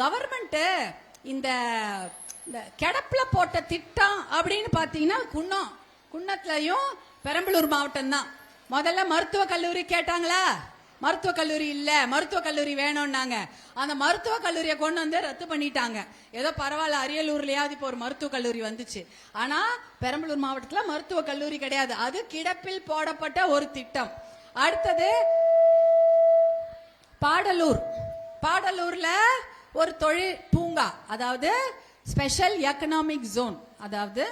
Government இந்த இந்த போட்ட திட்டம் அப்படின்னு பாத்தீங்கன்னா குன்னம். குன்னத்துலயும் பெரம்பலூர் மாவட்டம் தான் முதல்ல மருத்துவ கல்லூரி கேட்டாங்களா? மருத்துவ கல்லூரி இல்ல. மருத்துவ கல்லூரி வேணும்னாங்க. அந்த மருத்துவ கல்லூரியை கொண்டு வந்து ரத்து பண்ணிட்டாங்க. ஏதோ பரவாயில்ல அரியலூர்லயாவது இப்போ ஒரு மருத்துவ கல்லூரி வந்துச்சு. ஆனா பெரம்பலூர் மாவட்டத்துல மருத்துவ கல்லூரி கிடையாது. அது கிடப்பில் போடப்பட்ட ஒரு திட்டம். அடுத்தது பாடலூர். பாடலூர்ல ஒரு தொழில் பூங்கா அதாவது ஸ்பெஷல் எக்கனாமிக் ஜோன் அதாவது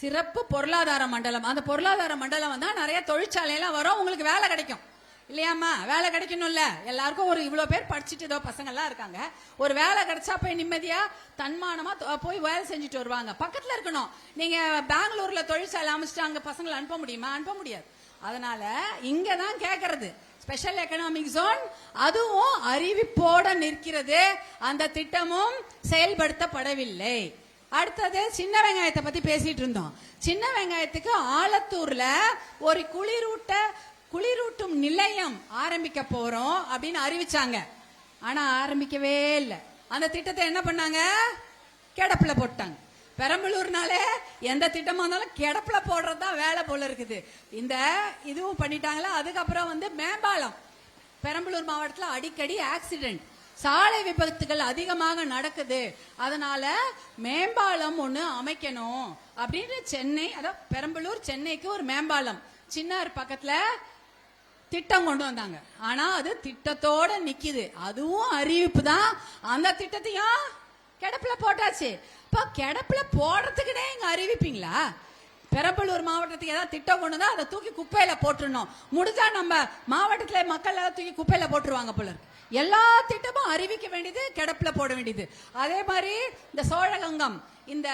சிறப்பு பொருளாதார மண்டலம். அந்த பொருளாதார மண்டலம் வந்தா நிறைய தொழிற்சாலையெல்லாம் வரும் உங்களுக்கு வேலை கிடைக்கும். இல்லையாம்மா? வேலை கிடைக்கணும்ல. எல்லாருக்கும் ஒரு இவ்வளவு பேர் படிச்சுட்டு ஏதோ பசங்க எல்லாம் இருக்காங்க. ஒரு வேலை கிடைச்சா போய் நிம்மதியா தன்மானமா போய் வேலை செஞ்சுட்டு வருவாங்க. பக்கத்துல இருக்கணும். நீங்க பெங்களூர்ல தொழிற்சாலை அமைச்சிட்டு அங்க பசங்களை அனுப்ப முடியுமா? அனுப்ப முடியாது. அதனால இங்கே தான் கேக்குறது. ஸ்பெஷல் எக்கனாமிக் ஜோன் அதுவும் அறிவிப்போட நிற்கிறது. அந்த திட்டமும் செயல்படுத்தப்படவில்லை. அடுத்தது சின்ன வெங்காயத்தை பத்தி பேசிட்டு இருந்தோம். சின்ன வெங்காயத்துக்கு ஆலத்தூர்ல ஒரு குளிரூட்ட குளிரூட்டும் நிலையம் ஆரம்பிக்க போறோம் அப்படின்னு அறிவிச்சாங்க. ஆனா ஆரம்பிக்கவே இல்லை. அந்த திட்டத்தை என்ன பண்ணாங்க? கிடப்புல போட்டாங்க. பெரம்பலூர்னாலே எந்த திட்டமா இருந்தாலும் கிடப்புல போடுறது தான் வேலை போல இருக்குது. இந்த இதுவும் பண்ணிட்டாங்களா? அதுக்கப்புறம் வந்து மேம்பாலம். பெரம்பலூர் மாவட்டத்தில் அடிக்கடி ஆக்சிடென்ட் சாலை விபத்துகள் அதிகமாக நடக்குது. அதனால மேம்பாலம் ஒன்று அமைக்கணும் அப்படின்னு சென்னை அதாவது பெரம்பலூர் சென்னைக்கு ஒரு மேம்பாலம். சின்னார் பக்கத்தில் திட்டம் கொண்டு வந்தாங்க. ஆனா அது திட்டத்தோட நிக்குது. அதுவும் அறிவிப்பு தான். அந்த திட்டத்தையும் கிடப்புல போட்டாச்சு. இப்போ கிடப்புல போடுறதுக்குனே இங்கே அறிவிப்பீங்களா? பெரம்பலூர் மாவட்டத்துக்கு ஏதாவது திட்டம் கொண்டு தான் அதை தூக்கி குப்பையில போட்டுருணும் முடிஞ்சா நம்ம மாவட்டத்தில் மக்கள் எல்லாம் தூக்கி குப்பையில போட்டுருவாங்க போல எல்லா திட்டமும் அறிவிக்க வேண்டியது கிடப்புல போட வேண்டியது. அதே மாதிரி இந்த சோழகங்கம் இந்த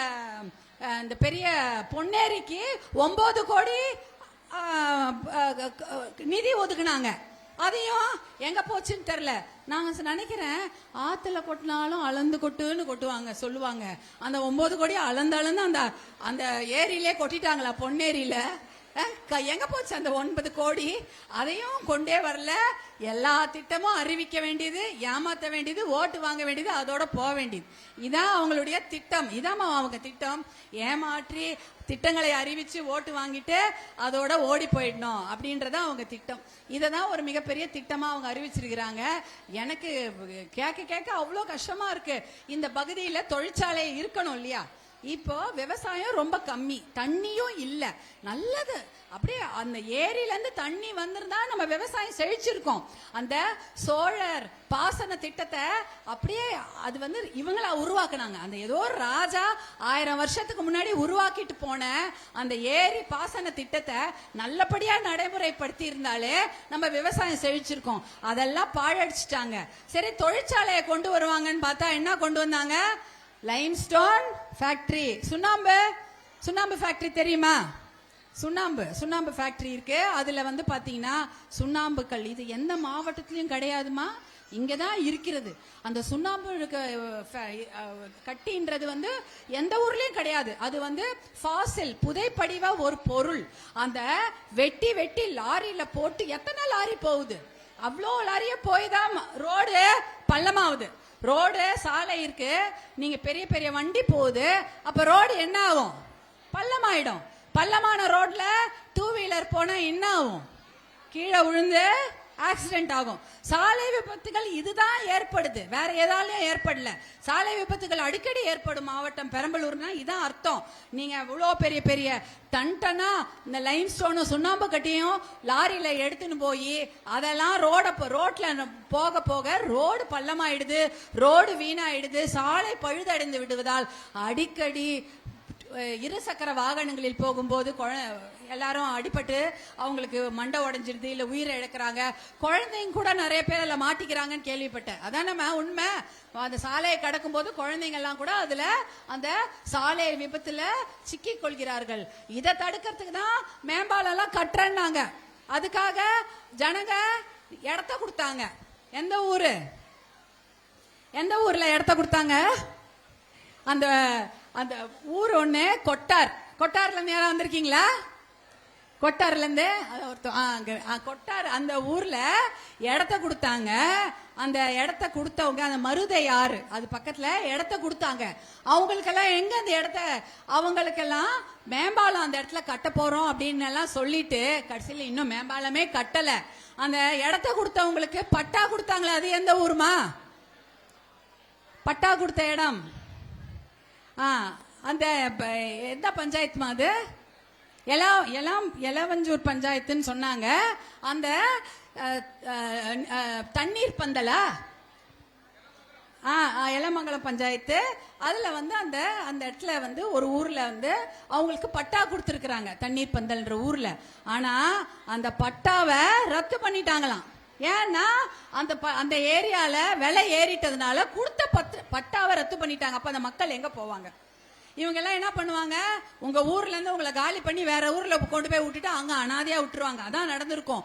இந்த பெரிய பொன்னேரிக்கு ஒன்பது கோடி நிதி ஒதுக்குனாங்க. அதையும் எங்க போச்சுன்னு தெரியல. நாங்க நினைக்கிறேன் ஆத்துல கொட்டினாலும் அளந்து கொட்டுன்னு கொட்டுவாங்க சொல்லுவாங்க. அந்த ஒன்பது கோடி அளந்து அளந்து அந்த அந்த ஏரியிலே கொட்டிட்டாங்களா பொன்னேரியில? எங்க போச்சு அந்த ஒன்பது கோடி? அதையும் கொண்டே வரல. எல்லா திட்டமும் அறிவிக்க வேண்டியது ஏமாத்த வேண்டியது ஓட்டு வாங்க வேண்டியது அதோட போக வேண்டியது. இதான் அவங்களுடைய திட்டம். இதாம்மா அவங்க திட்டம். ஏமாற்றி திட்டங்களை அறிவிச்சு ஓட்டு வாங்கிட்டு அதோட ஓடி போயிடணும் அப்படின்றத அவங்க திட்டம். இதை தான் ஒரு மிகப்பெரிய திட்டமா அவங்க அறிவிச்சிருக்கிறாங்க. எனக்கு கேட்க கேட்க அவ்வளோ கஷ்டமா இருக்கு. இந்த பகுதியில் தொழிற்சாலை இருக்கணும் இல்லையா? இப்போ விவசாயம் ரொம்ப கம்மி. தண்ணியும் இல்ல. நல்லது. அப்படியே அந்த ஏரியில இருந்து தண்ணி வந்திருந்தா நம்ம விவசாயம் செழிச்சிருக்கோம். அந்த சோழர் பாசன திட்டத்தை அப்படியே அது வந்து இவங்களா உருவாக்குனாங்க. அந்த ஏதோ ஒரு ராஜா ஆயிரம் வருஷத்துக்கு முன்னாடி உருவாக்கிட்டு போன அந்த ஏரி பாசன திட்டத்தை நல்லபடியா நடைமுறைப்படுத்தி இருந்தாலே நம்ம விவசாயம் செழிச்சிருக்கோம். அதெல்லாம் பாழடிச்சிட்டாங்க. சரி தொழிற்சாலையை கொண்டு வருவாங்கன்னு பார்த்தா என்ன கொண்டு வந்தாங்க? லைம்ஸ்டோன் ஃபேக்டரி சுண்ணாம்பு சுண்ணாம்பு ஃபேக்டரி தெரியுமா? சுண்ணாம்பு சுண்ணாம்பு ஃபேக்டரி இருக்கு. அதுல வந்து பாத்தீங்கன்னா சுண்ணாம்புக்கல் இது எந்த மாவட்டத்திலயும் கிடையாதுமா? இங்க தான் இருக்கிறது. அந்த சுண்ணாம்பு கட்டின்றது வந்து எந்த ஊர்லயும் கிடையாது. அது வந்து ஃபாசில் புதைப்படிவ ஒரு பொருள். அந்த வெட்டி வெட்டி லாரியில போட்டு எத்தனை லாரி போகுது? அவ்வளோ லாரிய போய் தான் ரோடு பள்ளமாகுது ரோடு சாலை இருக்கு. நீங்க பெரிய பெரிய வண்டி போகுது. அப்ப ரோடு என்ன ஆகும்? பள்ளமாயிடும். பள்ளமான ரோட்ல டூ வீலர் போனா என்ன ஆகும்? கீழே விழுந்து ஆக்சிடென்ட் ஆகும். சாலை விபத்துகள் இதுதான் ஏற்படுது. வேற ஏதாலையும் ஏற்படல. சாலை விபத்துகள் அடிக்கடி ஏற்படும் மாவட்டம் பெரம்பலூர்னா இதான் அர்த்தம். நீங்க இவ்வளோ பெரிய பெரிய டன்டனா இந்த லைம் ஸ்டோனும் சுண்ணாம்பு கட்டியும் லாரியில எடுத்துன்னு போய் அதெல்லாம் ரோட ரோட்ல போக போக ரோடு பள்ளமாயிடுது. ரோடு வீணாயிடுது. சாலை பழுதடைந்து விடுவதால் அடிக்கடி இருசக்கர வாகனங்களில் போகும்போது குழ- எல்லாரும் அடிபட்டு அவங்களுக்கு மண்டை உடஞ்சிருது இல்ல உயிரை இழக்கிறாங்க. குழந்தைங்க கூட நிறைய பேர் அதில் மாட்டிக்கிறாங்கன்னு கேள்விப்பட்டேன். அதானம்மா உண்மை. அந்த சாலையை கடக்கும் போது குழந்தைங்க எல்லாம் கூட அதுல அந்த சாலை விபத்துல சிக்கி கொள்கிறார்கள். இதை தடுக்கிறதுக்கு தான் மேம்பாலம் எல்லாம் கட்டுறேன்னாங்க. அதுக்காக ஜனங்க இடத்த கொடுத்தாங்க. எந்த ஊரு? எந்த ஊர்ல இடத்த கொடுத்தாங்க? அந்த அந்த ஊர் ஒண்ணு கொட்டார். கொட்டார்ல இருந்து யாராவது வந்திருக்கீங்களா? கொட்டார்ல இருந்து ஆ, ஆ, கொட்டார் அந்த ஊர்ல இடத்த கொடுத்தாங்க. அந்த இடத்த கொடுத்தவங்க அந்த மருதை யாரு? அது பக்கத்துல இடத்த கொடுத்தாங்க. அவங்களுக்கெல்லாம் எங்க அந்த இடத்த அவங்களுக்கெல்லாம் மேம்பாலம் அந்த இடத்துல கட்ட போறோம் அப்படின்னு எல்லாம் சொல்லிட்டு கடைசியில் இன்னும் மேம்பாலமே கட்டல. அந்த இடத்த கொடுத்தவங்களுக்கு பட்டா கொடுத்தாங்களே அது எந்த ஊருமா? பட்டா கொடுத்த இடம். அந்த எந்த பஞ்சாயத்துமா அது? எலா எலாம் எலவஞ்சூர் பஞ்சாயத்துன்னு சொன்னாங்க. அந்த தண்ணீர் பந்தலா? ஆ ஆ, எலமங்கலம் பஞ்சாயத்து. அதில் வந்து அந்த அந்த இடத்துல வந்து ஒரு ஊரில் வந்து அவங்களுக்கு பட்டா கொடுத்துருக்குறாங்க தண்ணீர் பந்தல்ன்ற ஊரில். ஆனால் அந்த பட்டாவை ரத்து பண்ணிட்டாங்களாம். ஏன்னா அந்த ப- அந்த ஏரியால விலை ஏறிட்டதுனால கொடுத்த பத்து பட்டாவை ரத்து பண்ணிட்டாங்க. அப்ப அந்த மக்கள் எங்க போவாங்க? இவங்க எல்லாம் என்ன பண்ணுவாங்க? உங்க ஊர்ல இருந்து உங்களை காலி பண்ணி வேற ஊர்ல கொண்டு போய் விட்டுட்டு அங்க அனாதையா விட்டுருவாங்க. அதான் நடந்திருக்கும்.